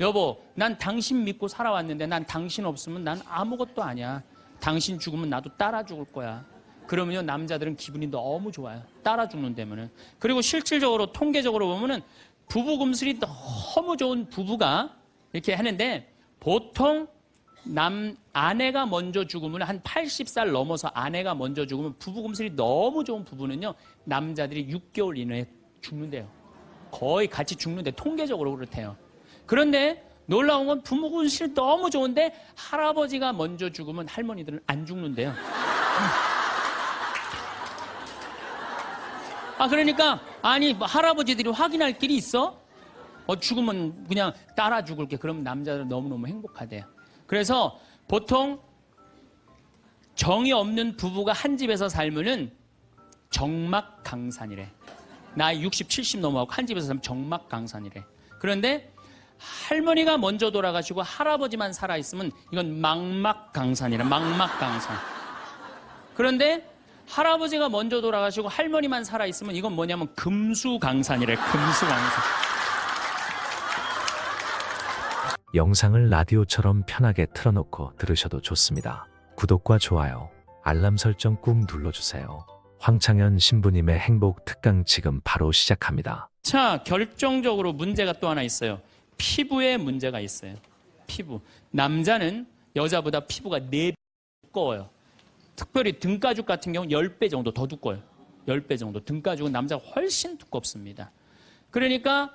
여보, 난 당신 믿고 살아왔는데 난 당신 없으면 난 아무것도 아니야. 당신 죽으면 나도 따라 죽을 거야. 그러면요, 남자들은 기분이 너무 좋아요. 따라 죽는다면은. 그리고 실질적으로, 통계적으로 보면은 부부 금슬이 너무 좋은 부부가 이렇게 하는데 보통 남, 아내가 먼저 죽으면 한 80살 넘어서 아내가 먼저 죽으면 부부 금슬이 너무 좋은 부부는요, 남자들이 6개월 이내에 죽는데요. 거의 같이 죽는데 통계적으로 그렇대요. 그런데 놀라운 건 부모 군 실 너무 좋은데 할아버지가 먼저 죽으면 할머니들은 안 죽는데요. 아 그러니까 아니 뭐 할아버지들이 확인할 길이 있어? 어 죽으면 그냥 따라 죽을게. 그럼 남자들은 너무너무 행복하대요. 그래서 보통 정이 없는 부부가 한 집에서 살면은 정막강산이래. 나이 60, 70 넘어가고 한 집에서 살면 정막강산이래. 그런데 할머니가 먼저 돌아가시고 할아버지만 살아있으면 이건 망막강산이라 망막강산. 그런데 할아버지가 먼저 돌아가시고 할머니만 살아있으면 이건 뭐냐면 금수강산이래 금수강산. 영상을 라디오처럼 편하게 틀어놓고 들으셔도 좋습니다. 구독과 좋아요, 알람 설정 꾹 눌러주세요. 황창현 신부님의 행복 특강 지금 바로 시작합니다. 자, 결정적으로 문제가 또 하나 있어요. 피부에 문제가 있어요. 피부. 남자는 여자보다 피부가 4배 두꺼워요. 특별히 등가죽 같은 경우는 10배 정도 더 두꺼워요. 10배 정도. 등가죽은 남자가 훨씬 두껍습니다. 그러니까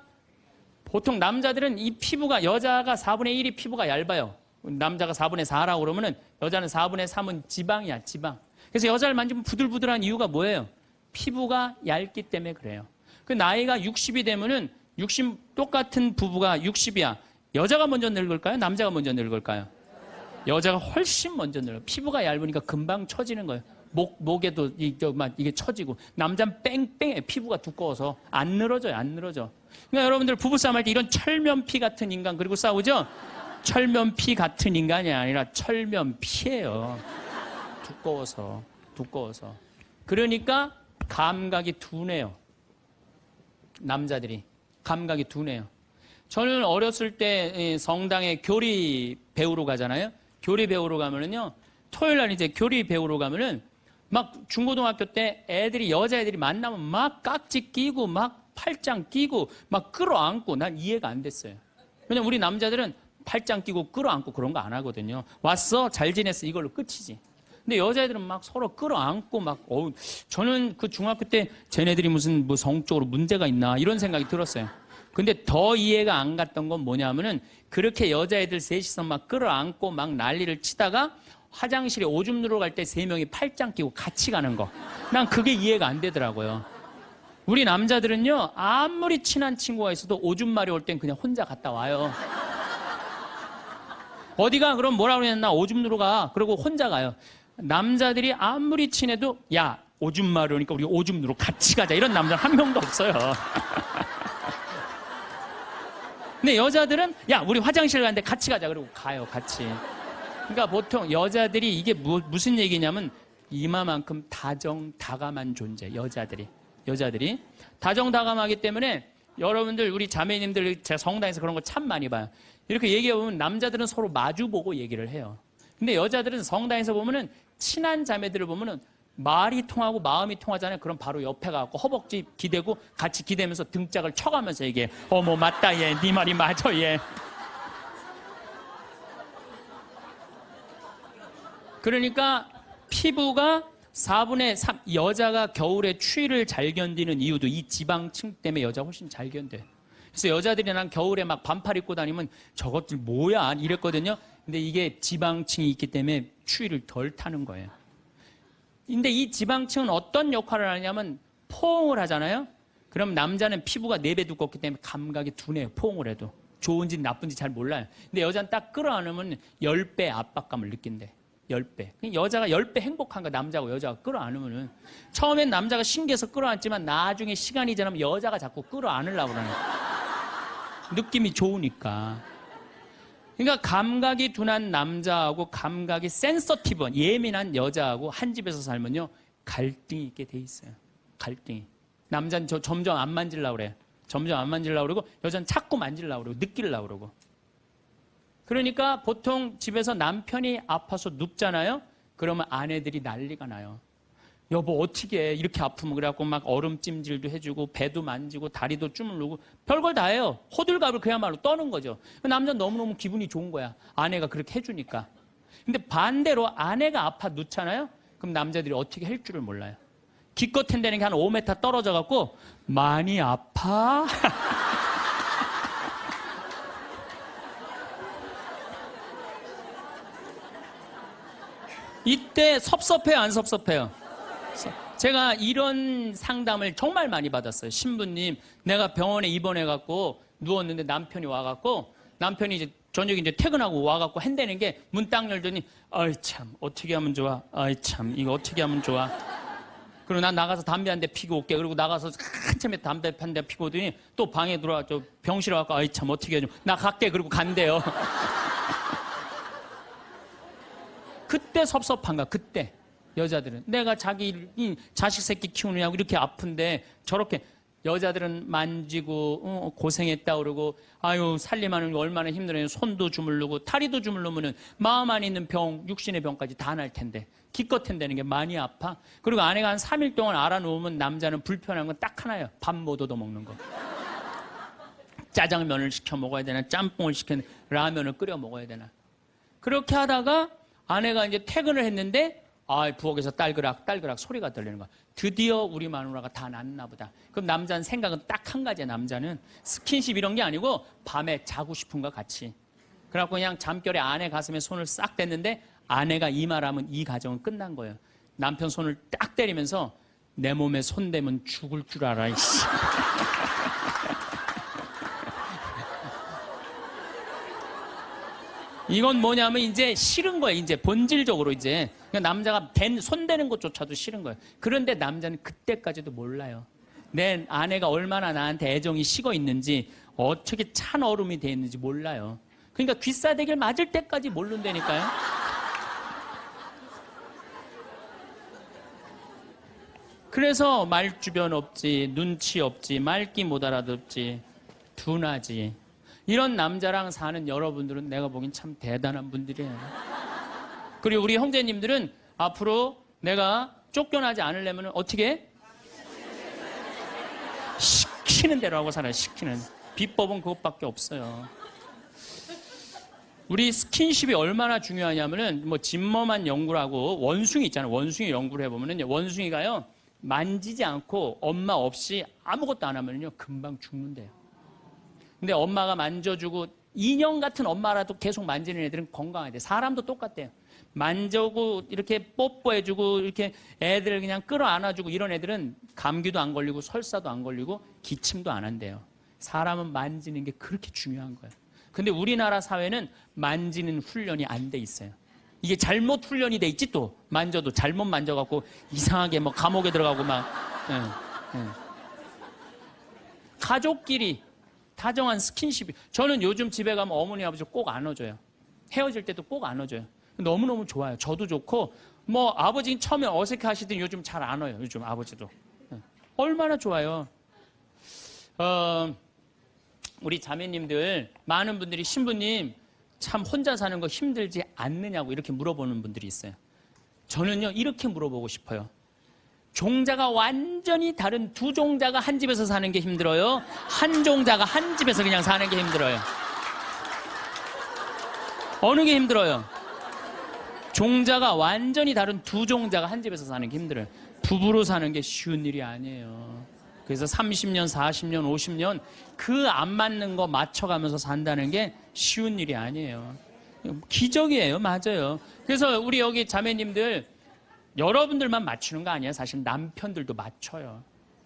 보통 남자들은 이 피부가 여자가 4분의 1이 피부가 얇아요. 남자가 4분의 4라고 그러면은 여자는 4분의 3은 지방이야, 지방. 그래서 여자를 만지면 부들부들한 이유가 뭐예요? 피부가 얇기 때문에 그래요. 그 나이가 60이 되면은 60 똑같은 부부가 60이야. 여자가 먼저 늙을까요? 남자가 먼저 늙을까요? 여자가 훨씬 먼저 늙어요. 피부가 얇으니까 금방 처지는 거예요. 목, 목에도 이, 저, 막 이게 처지고. 남자는 뺑뺑해. 피부가 두꺼워서 안 늘어져요. 안 늘어져. 그러니까 여러분들 부부싸움 할 때 이런 철면피 같은 인간 그리고 싸우죠? 철면피 같은 인간이 아니라 철면피예요. 두꺼워서. 두꺼워서. 그러니까 감각이 둔해요. 남자들이. 감각이 둔해요. 저는 어렸을 때 성당에 교리 배우러 가잖아요. 교리 배우러 가면은요. 토요일 날 이제 교리 배우러 가면은 막 중고등학교 때 애들이 여자애들이 만나면 막 깍지 끼고 막 팔짱 끼고 막 끌어안고 난 이해가 안 됐어요. 왜냐면 우리 남자들은 팔짱 끼고 끌어안고 그런 거 안 하거든요. 왔어 잘 지냈어 이걸로 끝이지. 근데 여자애들은 막 서로 끌어안고 막 어우 저는 그 중학교 때 쟤네들이 무슨 뭐 성적으로 문제가 있나 이런 생각이 들었어요. 근데 더 이해가 안 갔던 건 뭐냐면은 그렇게 여자애들 셋이서 막 끌어안고 막 난리를 치다가 화장실에 오줌 누러 갈 때 세 명이 팔짱 끼고 같이 가는 거. 난 그게 이해가 안 되더라고요. 우리 남자들은요, 아무리 친한 친구가 있어도 오줌 마리 올땐 그냥 혼자 갔다 와요. 어디가 그럼 뭐라 그랬나 오줌 누러 가. 그리고 혼자 가요. 남자들이 아무리 친해도 야, 오줌 마려우니까 우리 오줌 누러 같이 가자. 이런 남자 한 명도 없어요. 근데 여자들은 야 우리 화장실 가는데 같이 가자. 그러고 가요 같이. 그러니까 보통 여자들이 이게 무, 무슨 얘기냐면 이마만큼 다정다감한 존재 여자들이. 여자들이. 다정다감하기 때문에 여러분들 우리 자매님들 제가 성당에서 그런 거 참 많이 봐요. 이렇게 얘기해 보면 남자들은 서로 마주 보고 얘기를 해요. 근데 여자들은 성당에서 보면은 친한 자매들을 보면은 말이 통하고 마음이 통하잖아요. 그럼 바로 옆에 가고 허벅지 기대고 같이 기대면서 등짝을 쳐가면서 얘기해. 어머 맞다 얘. 네 말이 맞아 얘. 그러니까 피부가 4분의 3 여자가 겨울에 추위를 잘 견디는 이유도 이 지방층 때문에 여자 훨씬 잘 견뎌요. 그래서 여자들이 난 겨울에 막 반팔 입고 다니면 저것들 뭐야 이랬거든요. 근데 이게 지방층이 있기 때문에 추위를 덜 타는 거예요. 근데 이 지방층은 어떤 역할을 하냐면 포옹을 하잖아요. 그럼 남자는 피부가 4배 두껍기 때문에 감각이 둔해요. 포옹을 해도. 좋은지 나쁜지 잘 몰라요. 근데 여자는 딱 끌어안으면 10배 압박감을 느낀대. 10배. 여자가 10배 행복한 거 남자고 여자가 끌어안으면은 처음엔 남자가 신기해서 끌어안지만 나중에 시간이 지나면 여자가 자꾸 끌어안으려고 그러는. 느낌이 좋으니까. 그러니까 감각이 둔한 남자하고 감각이 센서티브한 예민한 여자하고 한 집에서 살면요 갈등이 있게 돼 있어요. 갈등이. 남자는 저 점점 안 만질라 그래. 점점 안 만질라 그러고 여자는 자꾸 만질라 그러고 느낄라 그러고. 그러니까 보통 집에서 남편이 아파서 눕잖아요. 그러면 아내들이 난리가 나요. 여보 어떻게 해? 이렇게 아프면 그래갖고 막 얼음 찜질도 해주고 배도 만지고 다리도 주물르고 별걸 다 해요. 호들갑을 그야말로 떠는 거죠. 그 남자는 너무너무 기분이 좋은 거야. 아내가 그렇게 해주니까. 근데 반대로 아내가 아파 눕잖아요. 그럼 남자들이 어떻게 할 줄을 몰라요. 기껏 한다는 게 한 5m 떨어져 갖고 많이 아파? 이때 섭섭해요, 안 섭섭해요? 제가 이런 상담을 정말 많이 받았어요. 신부님, 내가 병원에 입원해갖고 누웠는데 남편이 와갖고 남편이 이제 저녁에 이제 퇴근하고 와갖고 한다는 게 문 딱 열더니 아이 참 어떻게 하면 좋아? 아이 참 이거 어떻게 하면 좋아? 그리고 난 나가서 담배 한 대 피고 올게. 그리고 나가서 한참에 담배 한 대 피고 오더니 또 방에 들어와 저 병실에 와갖고 아이 참 어떻게 해줘? 나 갈게. 그리고 간대요. 그때 섭섭한가? 그때 여자들은 내가 자기 이 자식 새끼 키우느냐고 이렇게 아픈데 저렇게 여자들은 만지고 어, 고생했다 그러고 아유 살림하는 거 얼마나 힘들어요. 손도 주물르고 다리도 주물르면은 마음 안에 있는 병 육신의 병까지 다 날 텐데. 기껏 한다는 게 많이 아파. 그리고 아내가 한 3일 동안 알아놓으면 남자는 불편한 건 딱 하나예요. 밥 못 얻어 먹는 거. 짜장면을 시켜 먹어야 되나 짬뽕을 시켜 라면을 끓여 먹어야 되나. 그렇게 하다가 아내가 이제 퇴근을 했는데 아 부엌에서 딸그락 딸그락 소리가 들리는 거야. 드디어 우리 마누라가 다 낫나 보다. 그럼 남자는 생각은 딱 한 가지야. 남자는 스킨십 이런 게 아니고 밤에 자고 싶은 거 같이. 그래갖고 그냥 잠결에 아내 가슴에 손을 싹 댔는데 아내가 이 말하면 이 가정은 끝난 거예요. 남편 손을 딱 때리면서 내 몸에 손 대면 죽을 줄 알아. 이씨. 이건 뭐냐면 이제 싫은 거예요. 이제 본질적으로 이제 그러니까 남자가 댄, 손 대는 것조차도 싫은 거예요. 그런데 남자는 그때까지도 몰라요. 내 아내가 얼마나 나한테 애정이 식어 있는지 어떻게 찬 얼음이 돼 있는지 몰라요. 그러니까 귀싸대기를 맞을 때까지 모른다니까요. 그래서 말 주변 없지, 눈치 없지, 말귀 못 알아듣지, 둔하지. 이런 남자랑 사는 여러분들은 내가 보기엔 참 대단한 분들이에요. 그리고 우리 형제님들은 앞으로 내가 쫓겨나지 않으려면 어떻게 해? 시키는 대로 하고 살아요, 시키는. 비법은 그것밖에 없어요. 우리 스킨십이 얼마나 중요하냐면은 뭐 진머만 연구를 하고 원숭이 있잖아요. 원숭이 연구를 해보면은 원숭이가요 만지지 않고 엄마 없이 아무것도 안 하면요 금방 죽는데요. 근데 엄마가 만져주고 인형 같은 엄마라도 계속 만지는 애들은 건강하대. 사람도 똑같대요. 만져고 이렇게 뽀뽀해주고 이렇게 애들을 그냥 끌어안아주고 이런 애들은 감기도 안 걸리고 설사도 안 걸리고 기침도 안 한대요. 사람은 만지는 게 그렇게 중요한 거예요. 근데 우리나라 사회는 만지는 훈련이 안 돼 있어요. 이게 잘못 훈련이 돼 있지 또 만져도 잘못 만져갖고 이상하게 뭐 감옥에 들어가고 막 예, 예. 가족끼리 다정한 스킨십이 저는 요즘 집에 가면 어머니 아버지 꼭 안아줘요. 헤어질 때도 꼭 안아줘요. 너무너무 좋아요. 저도 좋고 뭐 아버지 처음에 어색해 하시더니 요즘 잘 안아요. 요즘 아버지도. 예. 얼마나 좋아요. 어, 우리 자매님들 많은 분들이 신부님 참 혼자 사는 거 힘들지 않느냐고 이렇게 물어보는 분들이 있어요. 저는요 이렇게 물어보고 싶어요. 종자가 완전히 다른 두 종자가 한 집에서 사는 게 힘들어요. 한 종자가 한 집에서 그냥 사는 게 힘들어요. 어느 게 힘들어요? 종자가 완전히 다른 두 종자가 한 집에서 사는 게 힘들어요. 부부로 사는 게 쉬운 일이 아니에요. 그래서 30년, 40년, 50년 그 안 맞는 거 맞춰가면서 산다는 게 쉬운 일이 아니에요. 기적이에요. 맞아요. 그래서 우리 여기 자매님들 여러분들만 맞추는 거 아니에요. 사실 남편들도 맞춰요.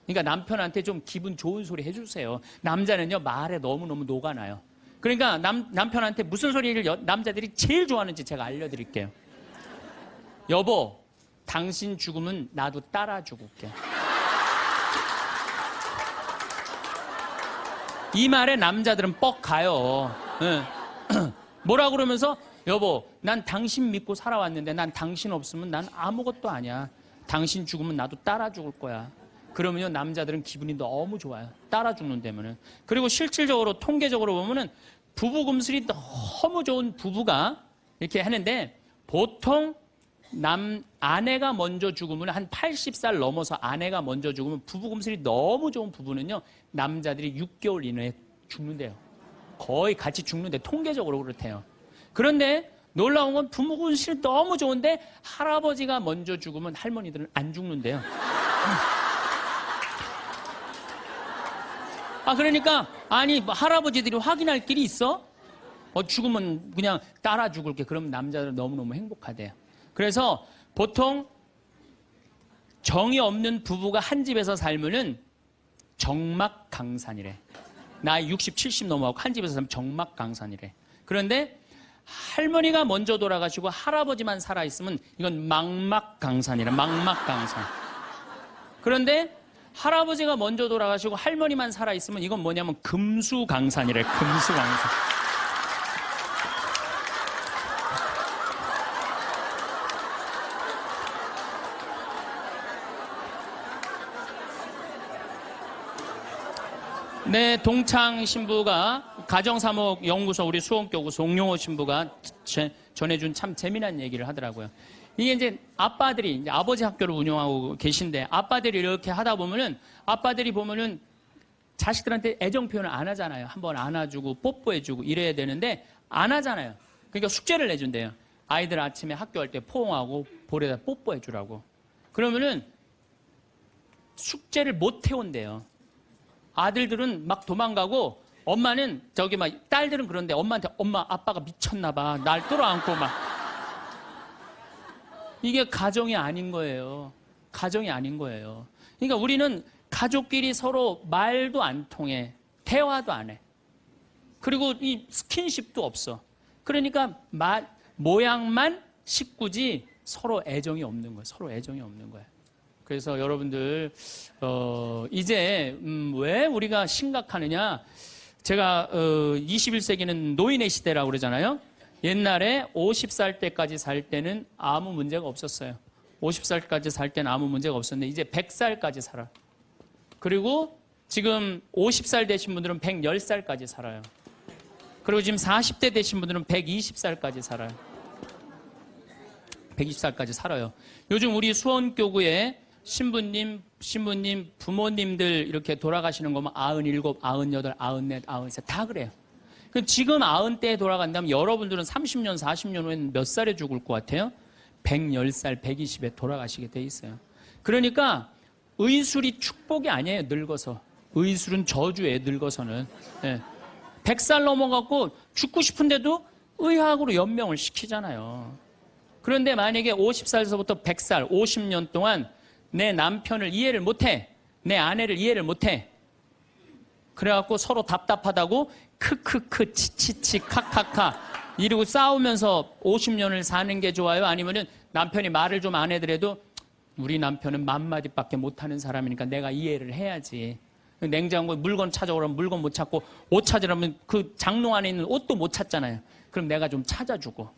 그러니까 남편한테 좀 기분 좋은 소리 해주세요. 남자는요, 말에 너무너무 녹아나요. 그러니까 남, 남편한테 무슨 소리를 여- 남자들이 제일 좋아하는지 제가 알려드릴게요. 여보, 당신 죽으면 나도 따라 죽을게. 이 말에 남자들은 뻑 가요. 예. 뭐라 그러면서 여보, 난 당신 믿고 살아왔는데 난 당신 없으면 난 아무것도 아니야. 당신 죽으면 나도 따라 죽을 거야. 그러면요 남자들은 기분이 너무 좋아요. 따라 죽는다면은. 그리고 실질적으로 통계적으로 보면은 부부 금슬이 너무 좋은 부부가 이렇게 하는데 보통 남 아내가 먼저 죽으면 한 80살 넘어서 아내가 먼저 죽으면 부부 금슬이 너무 좋은 부부는요 남자들이 6개월 이내에 죽는데요. 거의 같이 죽는데 통계적으로 그렇대요. 그런데 놀라운 건 부부 금슬이 너무 좋은데 할아버지가 먼저 죽으면 할머니들은 안 죽는데요. 아 그러니까 아니 뭐 할아버지들이 확인할 길이 있어? 어 죽으면 그냥 따라 죽을게. 그러면 남자들 너무너무 행복하대요. 그래서 보통 정이 없는 부부가 한 집에서 살면은 정막강산이래. 나이 60, 70 넘어가고 한 집에서 살면 정막강산이래. 그런데 할머니가 먼저 돌아가시고 할아버지만 살아있으면 이건 망막강산이래. 망막강산. 그런데 할아버지가 먼저 돌아가시고 할머니만 살아있으면 이건 뭐냐면 금수강산이래. 금수강산. 네, 동창 신부가 가정사목 연구소 우리 수원교구 송용호 신부가 제- 전해준 참 재미난 얘기를 하더라고요. 이게 이제 아빠들이 이제 아버지 학교를 운영하고 계신데 아빠들이 이렇게 하다 보면은 아빠들이 보면은 자식들한테 애정 표현을 안 하잖아요. 한번 안아주고 뽀뽀해주고 이래야 되는데 안 하잖아요. 그러니까 숙제를 내준대요. 아이들 아침에 학교 할때 포옹하고 볼에다 뽀뽀해주라고. 그러면은 숙제를 못 해온대요. 아들들은 막 도망가고 엄마는 저기 막 딸들은 그런데 엄마한테 엄마 아빠가 미쳤나 봐. 날 끌어안고 막 이게 가정이 아닌 거예요. 가정이 아닌 거예요. 그러니까 우리는 가족끼리 서로 말도 안 통해. 대화도 안 해. 그리고 이 스킨십도 없어. 그러니까 마- 모양만 식구지 서로 애정이 없는 거예요. 서로 애정이 없는 거예요. 그래서 여러분들 어, 이제 음, 왜 우리가 심각하느냐? 제가 어, 21세기는 노인의 시대라고 그러잖아요. 옛날에 50살 때까지 살 때는 아무 문제가 없었어요. 50살까지 살 때는 아무 문제가 없었는데 이제 100살까지 살아. 그리고 지금 50살 되신 분들은 110살까지 살아요. 그리고 지금 40대 되신 분들은 120살까지 살아요. 120살까지 살아요. 요즘 우리 수원교구에 신부님, 신부님, 부모님들 이렇게 돌아가시는 거면 97, 98, 94, 93, 다 그래요. 그 지금 90대에 돌아간다면 여러분들은 30년, 40년 후에는 몇 살에 죽을 것 같아요? 110살, 120에 돌아가시게 돼 있어요. 그러니까 의술이 축복이 아니에요, 늙어서. 의술은 저주예요, 늙어서는. 예. 100살 넘어갖고 죽고 싶은데도 의학으로 연명을 시키잖아요. 그런데 만약에 50살에서부터 100살, 50년 동안 내 남편을 이해를 못해. 내 아내를 이해를 못해. 그래갖고 서로 답답하다고 크크크 치치치 카카카 이러고 싸우면서 50년을 사는 게 좋아요? 아니면은 남편이 말을 좀 안 해더라도 우리 남편은 맘마디밖에 못하는 사람이니까 내가 이해를 해야지. 냉장고에 물건 찾아오라면 물건 못 찾고 옷 찾으라면 그 장롱 안에 있는 옷도 못 찾잖아요. 그럼 내가 좀 찾아주고.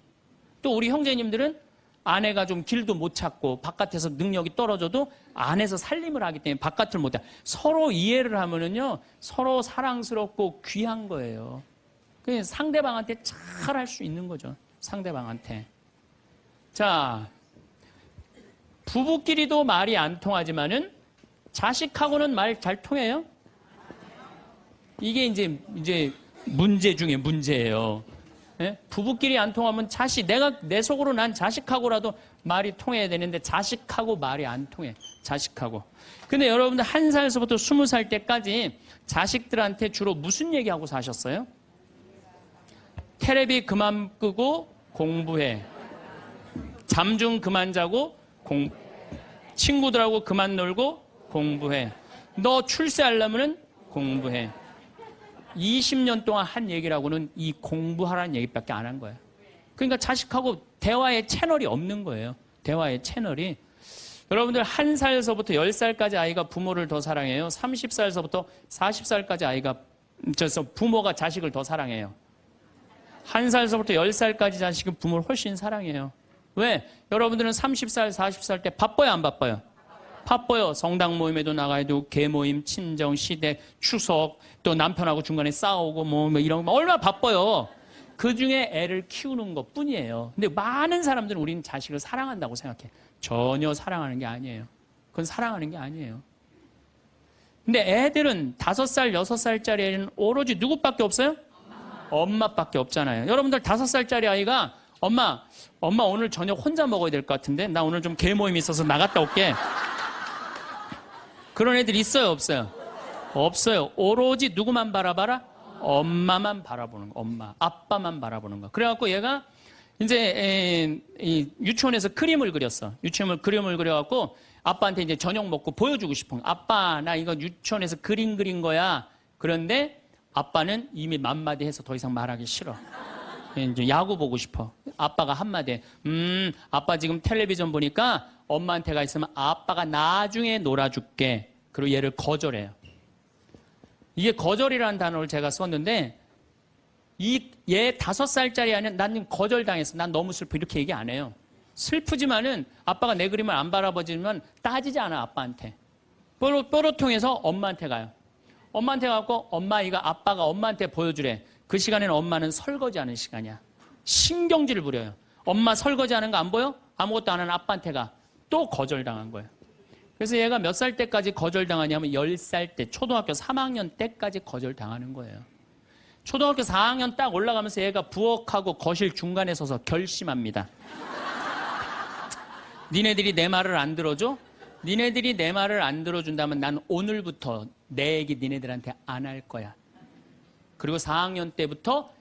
또 우리 형제님들은 아내가 좀 길도 못 찾고 바깥에서 능력이 떨어져도 안에서 살림을 하기 때문에 바깥을 못 해. 서로 이해를 하면은요, 서로 사랑스럽고 귀한 거예요. 그 상대방한테 잘할 수 있는 거죠. 상대방한테. 자, 부부끼리도 말이 안 통하지만은 자식하고는 말 잘 통해요? 이게 이제, 이제 문제 중에 문제예요. 예? 부부끼리 안 통하면 자식, 내가 내 속으로 난 자식하고라도 말이 통해야 되는데 자식하고 말이 안 통해. 자식하고. 근데 여러분들 한 살에서부터 스무 살 때까지 자식들한테 주로 무슨 얘기하고 사셨어요? 테레비 그만 끄고 공부해. 잠 좀 그만 자고 공, 친구들하고 그만 놀고 공부해. 너 출세하려면은 공부해. 20년 동안 한 얘기라고는 이 공부하라는 얘기밖에 안 한 거예요. 그러니까 자식하고 대화의 채널이 없는 거예요. 대화의 채널이. 여러분들 한 살서부터 10살까지 아이가 부모를 더 사랑해요. 30살서부터 40살까지 아이가, 저서 부모가 자식을 더 사랑해요. 한 살서부터 10살까지 자식은 부모를 훨씬 사랑해요. 왜? 여러분들은 30살, 40살 때 바빠요, 안 바빠요? 바빠요. 성당 모임에도 나가야 되고, 개 모임, 친정, 시댁, 추석, 또 남편하고 중간에 싸우고, 뭐, 뭐 이런 거 얼마나 바빠요. 그 중에 애를 키우는 것 뿐이에요. 근데 많은 사람들은 우리는 자식을 사랑한다고 생각해. 전혀 사랑하는 게 아니에요. 그건 사랑하는 게 아니에요. 근데 애들은 다섯 살, 여섯 살짜리 애는 오로지 누구밖에 없어요? 엄마밖에 없잖아요. 여러분들 다섯 살짜리 아이가 엄마, 엄마 오늘 저녁 혼자 먹어야 될 것 같은데 나 오늘 좀 개 모임 있어서 나갔다 올게. 그런 애들 있어요, 없어요? 없어요. 오로지 누구만 바라봐라? 엄마만 바라보는 거, 엄마, 아빠만 바라보는 거. 그래갖고 얘가 이제 에, 이 유치원에서 그림을 그렸어. 유치원을 그림을 그려갖고 아빠한테 이제 저녁 먹고 보여주고 싶은 거. 아빠, 나 이거 유치원에서 그림 그린 거야. 그런데 아빠는 이미 만마디 해서 더 이상 말하기 싫어. 이제 야구 보고 싶어. 아빠가 한마디, 음, 아빠 지금 텔레비전 보니까 엄마한테 가 있으면 아빠가 나중에 놀아줄게. 그리고 얘를 거절해요. 이게 거절이라는 단어를 제가 썼는데, 이, 얘 다섯 살짜리 아는 나는 거절당했어. 난 너무 슬퍼. 이렇게 얘기 안 해요. 슬프지만은 아빠가 내 그림을 안 바라보지만 따지지 않아, 아빠한테. 뽀로, 뽀로통해서 엄마한테 가요. 엄마한테 가고 엄마 이가 아빠가 엄마한테 보여주래. 그 시간에는 엄마는 설거지하는 시간이야. 신경질을 부려요. 엄마 설거지하는 거 안 보여? 아무것도 안 하는 아빠한테 가. 또 거절당한 거예요. 그래서 얘가 몇 살 때까지 거절당하냐면 10살 때, 초등학교 3학년 때까지 거절당하는 거예요. 초등학교 4학년 딱 올라가면서 얘가 부엌하고 거실 중간에 서서 결심합니다. 니네들이 내 말을 안 들어줘? 니네들이 내 말을 안 들어준다면 난 오늘부터 내 얘기 니네들한테 안 할 거야. 그리고 4학년 때부터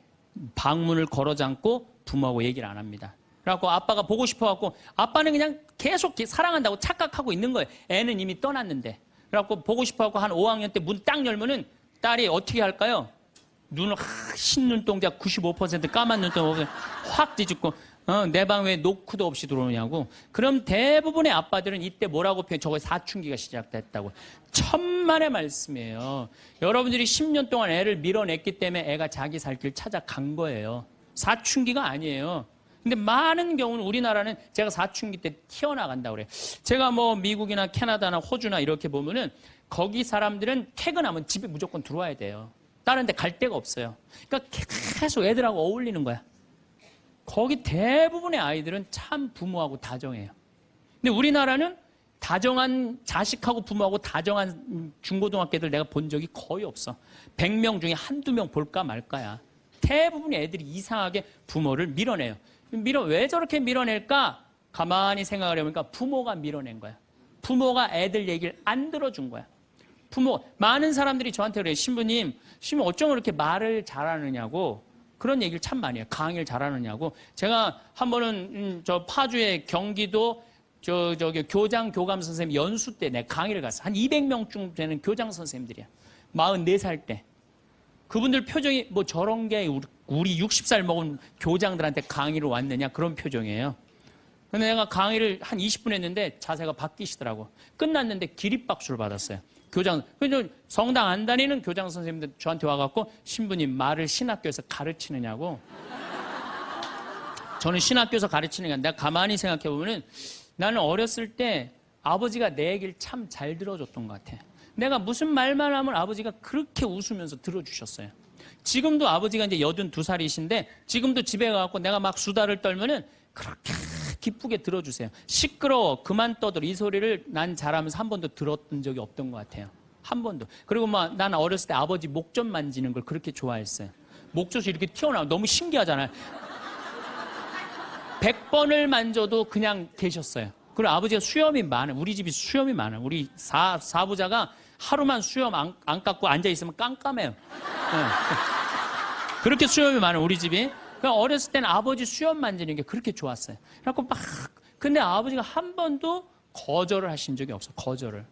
방문을 걸어 잠고 부모하고 얘기를 안 합니다. 그래갖고 아빠가 보고 싶어갖고 아빠는 그냥 계속 사랑한다고 착각하고 있는 거예요. 애는 이미 떠났는데. 그래갖고 보고 싶어갖고 한 5학년 때 문 딱 열면은 딸이 어떻게 할까요? 눈을 하- 흰 눈동자 95% 까만 눈동자 확 뒤집고 어, 내 방 왜 노크도 없이 들어오냐고. 그럼 대부분의 아빠들은 이때 뭐라고 표현? 저거 사춘기가 시작됐다고. 천만의 말씀이에요. 여러분들이 10년 동안 애를 밀어냈기 때문에 애가 자기 살 길 찾아간 거예요. 사춘기가 아니에요. 근데 많은 경우는 우리나라는 제가 사춘기 때 튀어나간다고 그래요. 제가 뭐 미국이나 캐나다나 호주나 이렇게 보면은 거기 사람들은 퇴근하면 집에 무조건 들어와야 돼요. 다른 데 갈 데가 없어요. 그러니까 계속 애들하고 어울리는 거야. 거기 대부분의 아이들은 참 부모하고 다정해요. 근데 우리나라는 다정한 자식하고 부모하고 다정한 중고등학교들 내가 본 적이 거의 없어. 100명 중에 한두 명 볼까 말까야. 대부분의 애들이 이상하게 부모를 밀어내요. 밀어, 왜 저렇게 밀어낼까? 가만히 생각을 해보니까 부모가 밀어낸 거야. 부모가 애들 얘기를 안 들어준 거야. 부모, 많은 사람들이 저한테 그래요. 신부님, 신부 어쩜 그렇게 말을 잘하느냐고. 그런 얘기를 참 많이 해요. 강의를 잘하느냐고. 제가 한 번은, 음, 저 파주의 경기도 저, 저기 교장, 교감 선생님 연수 때 내 강의를 갔어. 한 200명쯤 되는 교장 선생님들이야. 44살 때. 그분들 표정이 뭐 저런 게 우리, 우리 60살 먹은 교장들한테 강의를 왔느냐 그런 표정이에요. 근데 내가 강의를 한 20분 했는데 자세가 바뀌시더라고. 끝났는데 기립박수를 받았어요. 교장, 그래서 성당 안 다니는 교장 선생님들 저한테 와갖고 신부님 말을 신학교에서 가르치느냐고. 저는 신학교에서 가르치는 게 아니라 내가 가만히 생각해 보면은 나는 어렸을 때 아버지가 내 얘기를 참 잘 들어줬던 것 같아. 내가 무슨 말만 하면 아버지가 그렇게 웃으면서 들어주셨어요. 지금도 아버지가 이제 82살이신데 지금도 집에 가갖고 내가 막 수다를 떨면은 그렇게 기쁘게 들어주세요. 시끄러워. 그만 떠들. 이 소리를 난 잘하면서 한 번도 들었던 적이 없던 것 같아요. 한 번도. 그리고 막 난 어렸을 때 아버지 목젖 만지는 걸 그렇게 좋아했어요. 목젖이 이렇게 튀어나와. 너무 신기하잖아요. 100번을 만져도 그냥 계셨어요. 그리고 아버지가 수염이 많아요. 우리 집이 수염이 많아요. 우리 사, 사부자가 하루만 수염 안, 안 깎고 앉아있으면 깜깜해요. 네. 그렇게 수염이 많아요. 우리 집이. 그러니까 어렸을 때는 아버지 수염 만지는 게 그렇게 좋았어요. 그래갖고 막, 근데 아버지가 한 번도 거절을 하신 적이 없어. 거절을.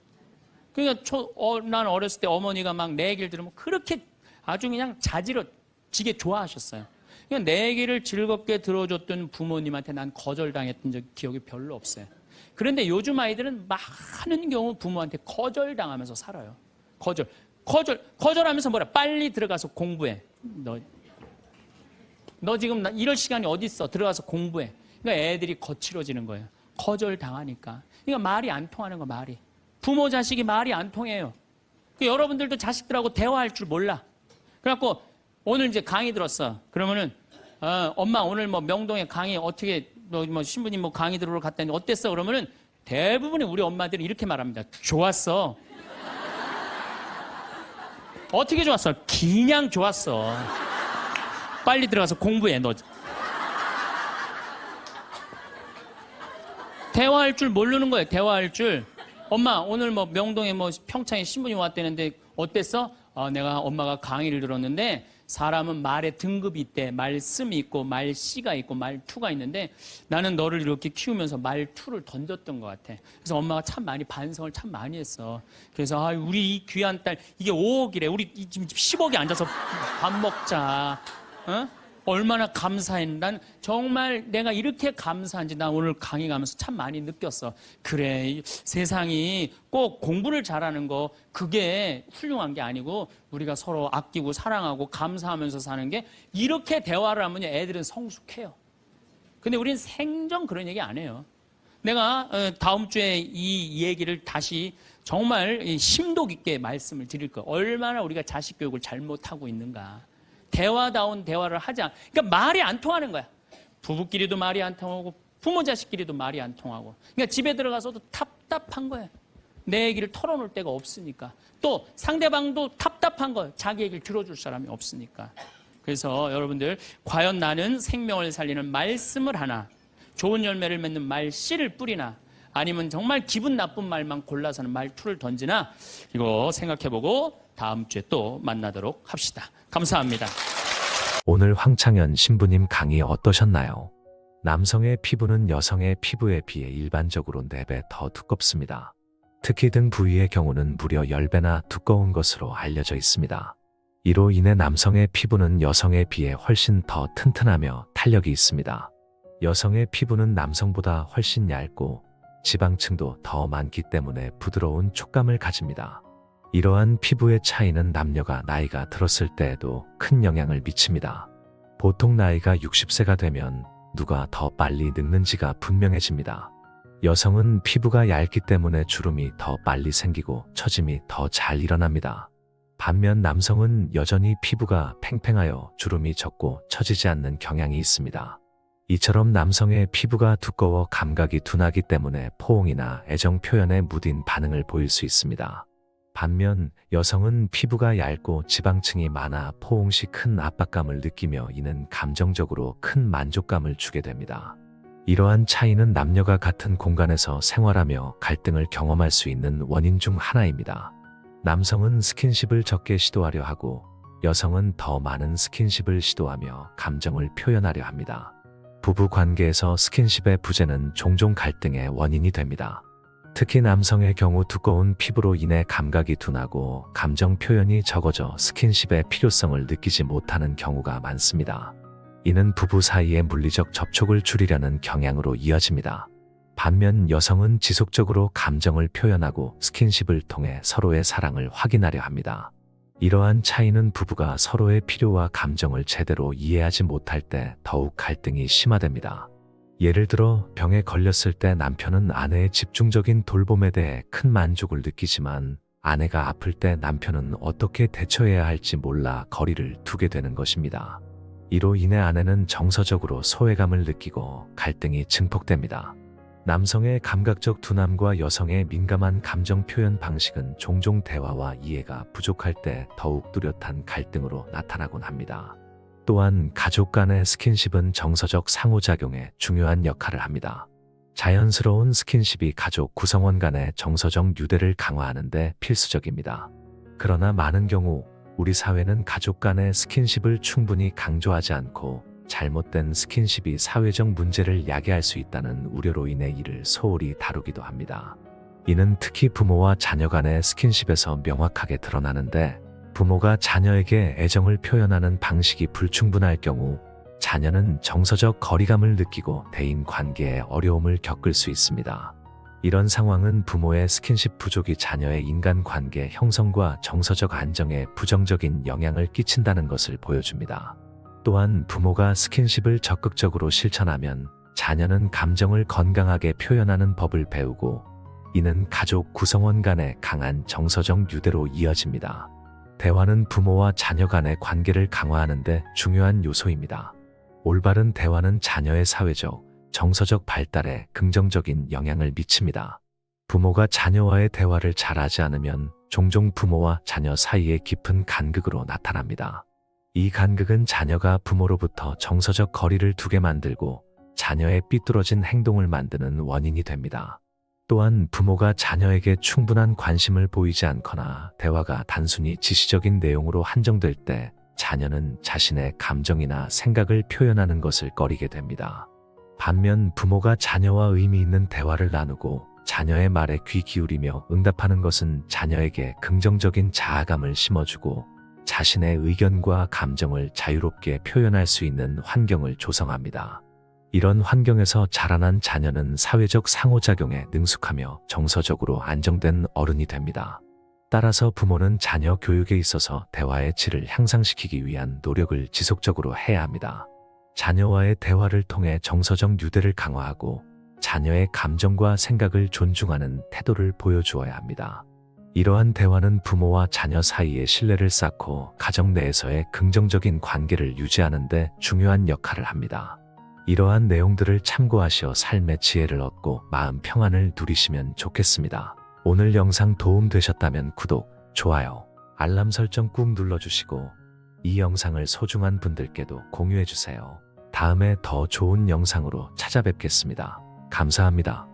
그러니까 초, 어, 난 어렸을 때 어머니가 막 내 얘기를 들으면 그렇게 아주 그냥 자지러 지게 좋아하셨어요. 그냥 내 얘기를 즐겁게 들어줬던 부모님한테 난 거절당했던 적 기억이 별로 없어요. 그런데 요즘 아이들은 많은 경우 부모한테 거절당하면서 살아요. 거절. 거절, 거절하면서 뭐라? 빨리 들어가서 공부해. 너, 너 지금 나- 이럴 시간이 어딨어? 들어가서 공부해. 그러니까 애들이 거칠어지는 거예요. 거절당하니까. 그러니까 말이 안 통하는 거, 말이. 부모 자식이 말이 안 통해요. 그 여러분들도 자식들하고 대화할 줄 몰라. 그래갖고 오늘 이제 강의 들었어. 그러면은 어, 엄마 오늘 뭐 명동에 강의 어떻게 뭐, 뭐 신부님 뭐 강의 들으러 갔다니 어땠어? 그러면은 대부분의 우리 엄마들이 이렇게 말합니다. 좋았어. 어떻게 좋았어? 그냥 좋았어. 빨리 들어가서 공부해 너. 대화할 줄 모르는 거예요. 대화할 줄. 엄마 오늘 뭐 명동에 뭐 평창에 신부님 왔다는데 어땠어? 아, 내가 엄마가 강의를 들었는데 사람은 말에 등급이 있대. 말씀이 있고 말씨가 있고 말투가 있는데 나는 너를 이렇게 키우면서 말투를 던졌던 것 같아. 그래서 엄마가 참 많이 반성을 참 많이 했어. 그래서 아, 우리 이 귀한 딸 이게 5억이래. 우리 이 지금 10억이 앉아서 밥 먹자. 어? 얼마나 감사했는 난 정말 내가 이렇게 감사한지 나 오늘 강의 가면서 참 많이 느꼈어. 그래, 이 세상이 꼭 공부를 잘하는 거 그게 훌륭한 게 아니고 우리가 서로 아끼고 사랑하고 감사하면서 사는 게 이렇게 대화를 하면 애들은 성숙해요. 근데 우리는 생전 그런 얘기 안 해요. 내가 어, 다음 주에 이 얘기를 다시 정말 이 심도 깊게 말씀을 드릴 거예요. 얼마나 우리가 자식 교육을 잘못하고 있는가. 대화다운 대화를 하자. 그러니까 말이 안 통하는 거야. 부부끼리도 말이 안 통하고 부모 자식끼리도 말이 안 통하고. 그러니까 집에 들어가서도 답답한 거야. 내 얘기를 털어놓을 데가 없으니까. 또 상대방도 답답한 거야. 자기 얘기를 들어줄 사람이 없으니까. 그래서 여러분들 과연 나는 생명을 살리는 말씀을 하나 좋은 열매를 맺는 말 씨를 뿌리나 아니면 정말 기분 나쁜 말만 골라서는 말투를 던지나 이거 생각해보고 다음 주에 또 만나도록 합시다. 감사합니다. 오늘 황창현 신부님 강의 어떠셨나요? 남성의 피부는 여성의 피부에 비해 일반적으로 4배 더 두껍습니다. 특히 등 부위의 경우는 무려 10배나 두꺼운 것으로 알려져 있습니다. 이로 인해 남성의 피부는 여성에 비해 훨씬 더 튼튼하며 탄력이 있습니다. 여성의 피부는 남성보다 훨씬 얇고 지방층도 더 많기 때문에 부드러운 촉감을 가집니다. 이러한 피부의 차이는 남녀가 나이가 들었을 때에도 큰 영향을 미칩니다. 보통 나이가 60세가 되면 누가 더 빨리 늙는지가 분명해집니다. 여성은 피부가 얇기 때문에 주름이 더 빨리 생기고 처짐이 더 잘 일어납니다. 반면 남성은 여전히 피부가 팽팽하여 주름이 적고 처지지 않는 경향이 있습니다. 이처럼 남성의 피부가 두꺼워 감각이 둔하기 때문에 포옹이나 애정 표현에 무딘 반응을 보일 수 있습니다. 반면 여성은 피부가 얇고 지방층이 많아 포옹 시 큰 압박감을 느끼며 이는 감정적으로 큰 만족감을 주게 됩니다. 이러한 차이는 남녀가 같은 공간에서 생활하며 갈등을 경험할 수 있는 원인 중 하나입니다. 남성은 스킨십을 적게 시도하려 하고 여성은 더 많은 스킨십을 시도하며 감정을 표현하려 합니다. 부부 관계에서 스킨십의 부재는 종종 갈등의 원인이 됩니다. 특히 남성의 경우 두꺼운 피부로 인해 감각이 둔하고 감정 표현이 적어져 스킨십의 필요성을 느끼지 못하는 경우가 많습니다. 이는 부부 사이의 물리적 접촉을 줄이려는 경향으로 이어집니다. 반면 여성은 지속적으로 감정을 표현하고 스킨십을 통해 서로의 사랑을 확인하려 합니다. 이러한 차이는 부부가 서로의 필요와 감정을 제대로 이해하지 못할 때 더욱 갈등이 심화됩니다. 예를 들어 병에 걸렸을 때 남편은 아내의 집중적인 돌봄에 대해 큰 만족을 느끼지만 아내가 아플 때 남편은 어떻게 대처해야 할지 몰라 거리를 두게 되는 것입니다. 이로 인해 아내는 정서적으로 소외감을 느끼고 갈등이 증폭됩니다. 남성의 감각적 둔함과 여성의 민감한 감정 표현 방식은 종종 대화와 이해가 부족할 때 더욱 뚜렷한 갈등으로 나타나곤 합니다. 또한 가족 간의 스킨십은 정서적 상호작용에 중요한 역할을 합니다. 자연스러운 스킨십이 가족 구성원 간의 정서적 유대를 강화하는데 필수적입니다. 그러나 많은 경우 우리 사회는 가족 간의 스킨십을 충분히 강조하지 않고 잘못된 스킨십이 사회적 문제를 야기할 수 있다는 우려로 인해 이를 소홀히 다루기도 합니다. 이는 특히 부모와 자녀 간의 스킨십에서 명확하게 드러나는데 부모가 자녀에게 애정을 표현하는 방식이 불충분할 경우 자녀는 정서적 거리감을 느끼고 대인 관계에 어려움을 겪을 수 있습니다. 이런 상황은 부모의 스킨십 부족이 자녀의 인간 관계 형성과 정서적 안정에 부정적인 영향을 끼친다는 것을 보여줍니다. 또한 부모가 스킨십을 적극적으로 실천하면 자녀는 감정을 건강하게 표현하는 법을 배우고 이는 가족 구성원 간의 강한 정서적 유대로 이어집니다. 대화는 부모와 자녀 간의 관계를 강화하는데 중요한 요소입니다. 올바른 대화는 자녀의 사회적, 정서적 발달에 긍정적인 영향을 미칩니다. 부모가 자녀와의 대화를 잘하지 않으면 종종 부모와 자녀 사이에 깊은 간극으로 나타납니다. 이 간극은 자녀가 부모로부터 정서적 거리를 두게 만들고 자녀의 삐뚤어진 행동을 만드는 원인이 됩니다. 또한 부모가 자녀에게 충분한 관심을 보이지 않거나 대화가 단순히 지시적인 내용으로 한정될 때 자녀는 자신의 감정이나 생각을 표현하는 것을 꺼리게 됩니다. 반면 부모가 자녀와 의미 있는 대화를 나누고 자녀의 말에 귀 기울이며 응답하는 것은 자녀에게 긍정적인 자아감을 심어주고 자신의 의견과 감정을 자유롭게 표현할 수 있는 환경을 조성합니다. 이런 환경에서 자라난 자녀는 사회적 상호작용에 능숙하며 정서적으로 안정된 어른이 됩니다. 따라서 부모는 자녀 교육에 있어서 대화의 질을 향상시키기 위한 노력을 지속적으로 해야 합니다. 자녀와의 대화를 통해 정서적 유대를 강화하고 자녀의 감정과 생각을 존중하는 태도를 보여주어야 합니다. 이러한 대화는 부모와 자녀 사이의 신뢰를 쌓고 가정 내에서의 긍정적인 관계를 유지하는 데 중요한 역할을 합니다. 이러한 내용들을 참고하시어 삶의 지혜를 얻고 마음 평안을 누리시면 좋겠습니다. 오늘 영상 도움 되셨다면 구독, 좋아요, 알람 설정 꾹 눌러주시고 이 영상을 소중한 분들께도 공유해주세요. 다음에 더 좋은 영상으로 찾아뵙겠습니다. 감사합니다.